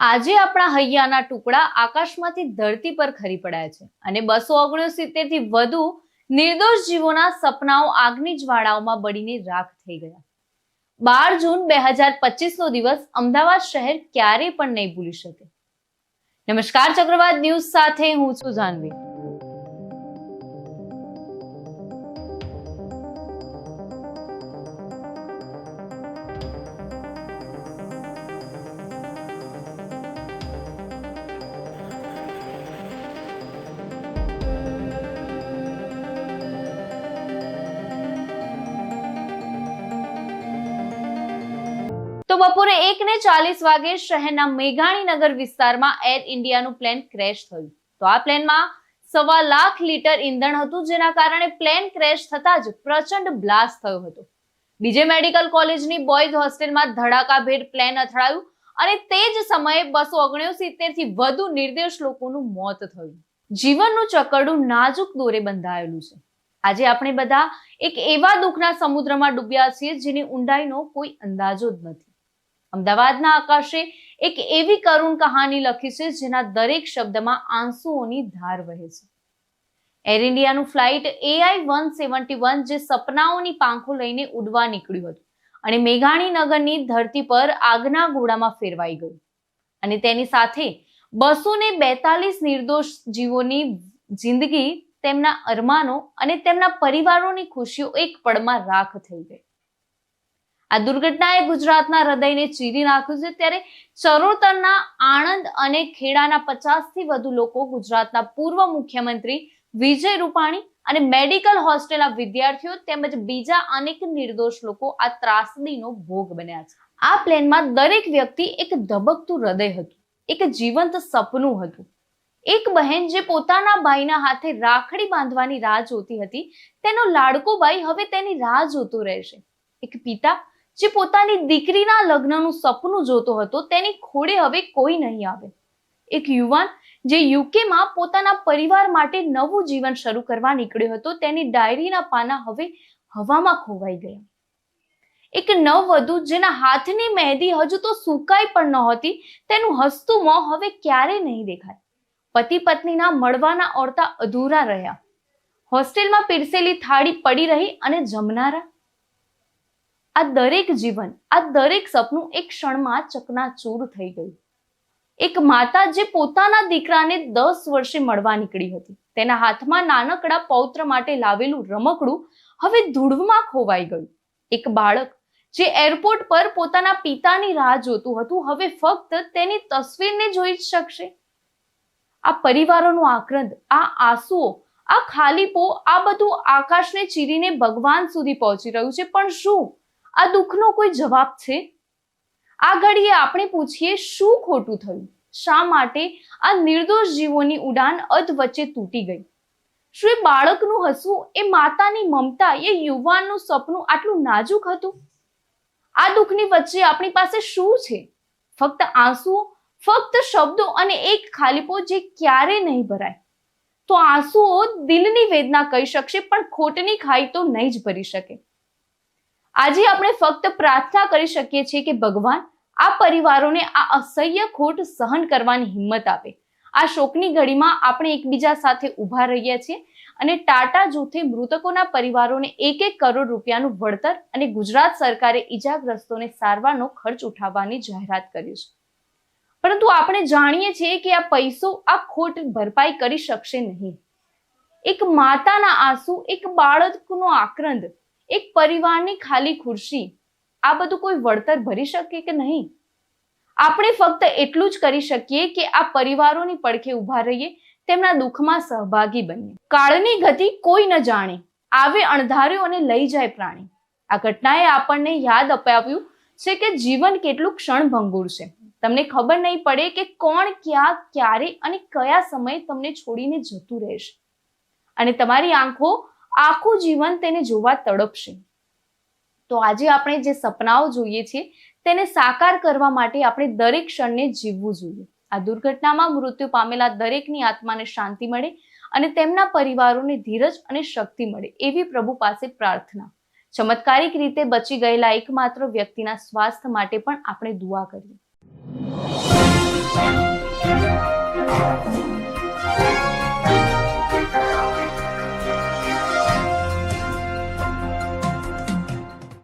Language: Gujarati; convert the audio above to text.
આજે આપણા હૈયાના ટુકડા આકાશમાંથી ધરતી પર ખરી પડ્યા છે અને બસો ઓગણસિત્તેરથી વધુ નિર્દોષ જીવોના સપનાઓ આગની જ્વાળાઓમાં બળીને રાખ થઈ ગયા. બાર જૂન બે હજાર પચીસ નો દિવસ અમદાવાદ શહેર ક્યારેય પણ નહીં ભૂલી શકે. નમસ્કાર ચક્રવાત ન્યૂઝ સાથે હું છું જાનવી. તો બપોરે એક ને ચાલીસ વાગે શહેરના મેઘાણીનગર વિસ્તારમાં એર ઇન્ડિયાનું પ્લેન ક્રેશ થયું. તો આ પ્લેનમાં સવા લાખ લીટર ઈંધણ હતું, જેના કારણે પ્લેન ક્રેશ થતા જ પ્રચંડ બ્લાસ્ટ થયો હતો. બીજે મેડિકલ કોલેજની બોયઝ હોસ્ટેલમાં ધડાકાભેર પ્લેન અથડાયું અને તે જ સમયે બસો ઓગણસિત્તેરથી વધુ નિર્દોષ લોકોનું મોત થયું. જીવનનું ચકરડું નાજુક દોરે બંધાયેલું છે. આજે આપણે બધા એક એવા દુઃખના સમુદ્રમાં ડૂબ્યા છીએ જેની ઊંડાઈનો કોઈ અંદાજો જ નથી. અમદાવાદના આકાશે એક એવી કરુણ કહાની લખી છે જેના દરેક શબ્દમાં આંસુઓની ધાર વહે છે. Air ઇન્ડિયાનું flight AI one seventy one જે સપનાઓની પાંખો લઈને ઉડવા નીકળ્યું હતું અને મેઘાણીનગરની ધરતી પર આગના ગોળામાં ફેરવાઈ ગયું. અને તેની સાથે બસો ને બેતાલીસ નિર્દોષ જીવોની જિંદગી, તેમના અરમાનો અને તેમના પરિવારોની ખુશીઓ એક પળમાં રાખ થઈ ગઈ. આ દુર્ઘટનાએ ગુજરાતના હૃદયને ચીરી નાખ્યું છે. ત્યારે ચરોતરના આણંદ અને ખેડાના પચાસથી વધુ લોકો ગુજરાતના પૂર્વ મુખ્યમંત્રી વિજય રૂપાણી અને મેડિકલ હોસ્ટેલના વિદ્યાર્થીઓ તેમજ બીજા અનેક નિર્દોષ લોકો આ ત્રાસદીનો ભોગ બન્યા છે. આ પ્લેનમાં દરેક વ્યક્તિ એક ધબકતું હૃદય હતું, એક જીવંત સપનું હતું. એક બહેન જે પોતાના ભાઈના હાથે રાખડી બાંધવાની રાહ જોતી હતી, તેનો લાડકો ભાઈ હવે તેની રાહ જોતો રહેશે. એક પિતા જે પોતાની દીકરીના લગ્નનું સપનું જોતો હતો, તેની ખોડે હવે કોઈ નહીં આવે. એક યુવાન જે યુકેમાં પોતાના પરિવાર માટે નવું જીવન શરૂ કરવા નીકળ્યો હતો, તેની ડાયરીના પાના હવે હવામાં ખોવાઈ ગયા. એક નવવધુ જેના હાથની મહેંદી હજુ તો સુકાઈ પણ નહોતી, તેનું હસતું મોં હવે ક્યારે નહીં દેખાય. પતિ પત્નીના મળવાના ઓરતા અધૂરા રહ્યા. હોસ્ટેલમાં પીરસેલી થાળી પડી રહી અને જમનારા આ દરેક જીવન, આ દરેક સપનું એક ક્ષણમાં ચકનાચૂર થઈ ગયું. એક માતા જે પોતાના દીકરાને દસ વર્ષે મળવા નીકળી હતી. તેના હાથમાં નાનકડા પૌત્ર માટે લાવેલું રમકડું હવે ધૂળમાં ખોવાઈ ગયું. એક બાળક જે એરપોર્ટ પર પોતાના પિતાની રાહ જોતું હતું, હવે ફક્ત તેની તસવીરને જોઈ જ શકશે. આ પરિવારોનું આક્રંદ, આ આંસુઓ, આ ખાલીપો, આ બધું આકાશને ચીરીને ભગવાન સુધી પહોંચી રહ્યું છે. પણ શું? આ દુઃખનો કોઈ જવાબ છે? આ ઘડીએ આપણે પૂછીએ, શું ખોટું થયું? શા માટે આ નિર્દોષ જીવોની ઉડાન અધ વચ્ચે તૂટી ગઈ? શું એ બાળકનું હસવું, એ માતાની મમતા, એ યુવાનનું સપનું આટલું નાજુક હતું? આ દુઃખની વચ્ચે આપણી પાસે શું છે? ફક્ત આંસુઓ, ફક્ત શબ્દો અને એક ખાલીપો જે ક્યારે નહીં ભરાય? તો આંસુઓ દિલની વેદના કહી શકશે, પણ ખોટની ખાઈ તો નહીં જ ભરી શકે. આજે આપણે ફક્ત પ્રાર્થના કરી શકીએ છીએ કે ભગવાન આ પરિવારોને આ અસહ્ય ખોટ સહન કરવાની હિંમત આપે. આ શોકની ઘડીમાં આપણે એકબીજા સાથે ઊભા રહીએ છીએ અને ટાટા જૂથે મૃતકોના પરિવારોને એક એક કરોડ રૂપિયાનું વળતર અને ગુજરાત સરકારે ઈજાગ્રસ્તોને સારવારનો ખર્ચ ઉઠાવવાની જાહેરાત કરી છે. પરંતુ આપણે જાણીએ છીએ કે આ પૈસો, આ ખોટ ભરપાઈ કરી શકશે નહીં. એક માતાના આંસુ, એક બાળકનો આક્રંદ એક પરિવારની ખાલી ખુરશી, આ બધું કોઈ વળતર ભરી શકે કે નહીં? આપણે ફક્ત એટલું જ કરી શકીએ કે આ પરિવારોની પડખે ઊભા રહીએ, તેમના દુઃખમાં સહભાગી બનીએ. કાળની ગતિ કોઈ ન જાણે, આવે અણધાર્યો અને લઈ જાય પ્રાણી. આ ઘટનાએ આપણને યાદ અપાવ્યું છે કે જીવન કેટલું ક્ષણભંગુર છે. તમને ખબર નહીં પડે કે કોણ ક્યાં, ક્યારે અને કયા સમયે તમને છોડીને જતું રહેશે. અને તમારી આંખો આખું જીવન તેને જોવા તડપશે. તો આજે આપણે જે સપનાઓ જોઈએ છીએ, તેને સાકાર કરવા માટે આપણે દરેક ક્ષણને જીવવું જોઈએ. આ દુર્ઘટનામાં મૃત્યુ પામેલા દરેકની આત્માને શાંતિ મળે અને તેમના પરિવારોને ધીરજ અને શક્તિ મળે એવી પ્રભુ પાસે પ્રાર્થના. ચમત્કારિક રીતે બચી ગયેલા એકમાત્ર વ્યક્તિના સ્વાસ્થ્ય માટે પણ આપણે દુઆ કરીએ.